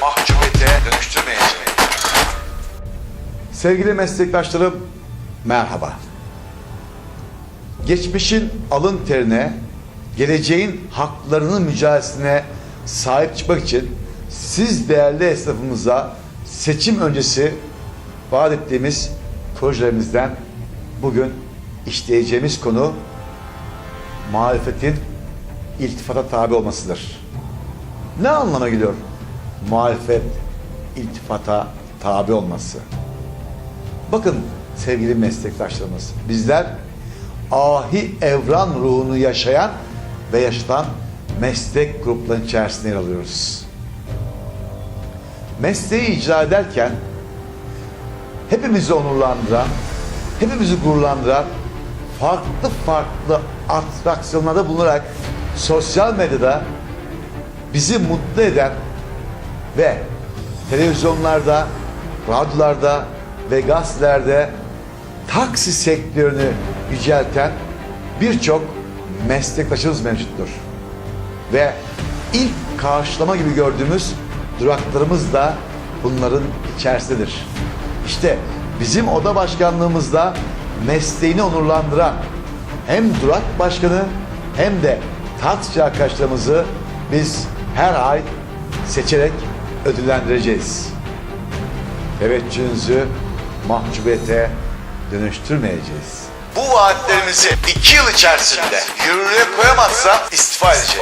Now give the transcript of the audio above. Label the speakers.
Speaker 1: mahcubiyete dönüştürmeyeceğiz.
Speaker 2: Sevgili meslektaşlarım merhaba. Geçmişin alın terine, geleceğin haklarının mücadelesine sahip çıkmak için siz değerli esnafımıza seçim öncesi vaat ettiğimiz projelerimizden bugün işleyeceğimiz konu muhalefetin iltifata tabi olmasıdır. Ne anlama geliyor muhalefet iltifata tabi olması? Bakın sevgili meslektaşlarımız, bizler ahi evran ruhunu yaşayan ve yaşatan meslek gruplarının içerisinde yer alıyoruz. Mesleği icra ederken hepimizi onurlandıran, hepimizi gururlandıran farklı farklı atraksiyonlarda bulunarak sosyal medyada bizi mutlu eden ve televizyonlarda, radyolarda ve gazetelerde taksi sektörünü yücelten birçok meslektaşımız mevcuttur. Ve ilk karşılama gibi gördüğümüz duraklarımız da bunların içerisindedir. İşte bizim oda başkanlığımızda mesleğini onurlandıran hem durak başkanı hem de taksici arkadaşlarımızı biz her ay seçerek ödüllendireceğiz. Teveccühünüzü mahcubiyete dönüştürmeyeceğiz.
Speaker 1: Bu vaatlerimizi iki yıl içerisinde yürürlüğe koyamazsa istifa edeceğiz.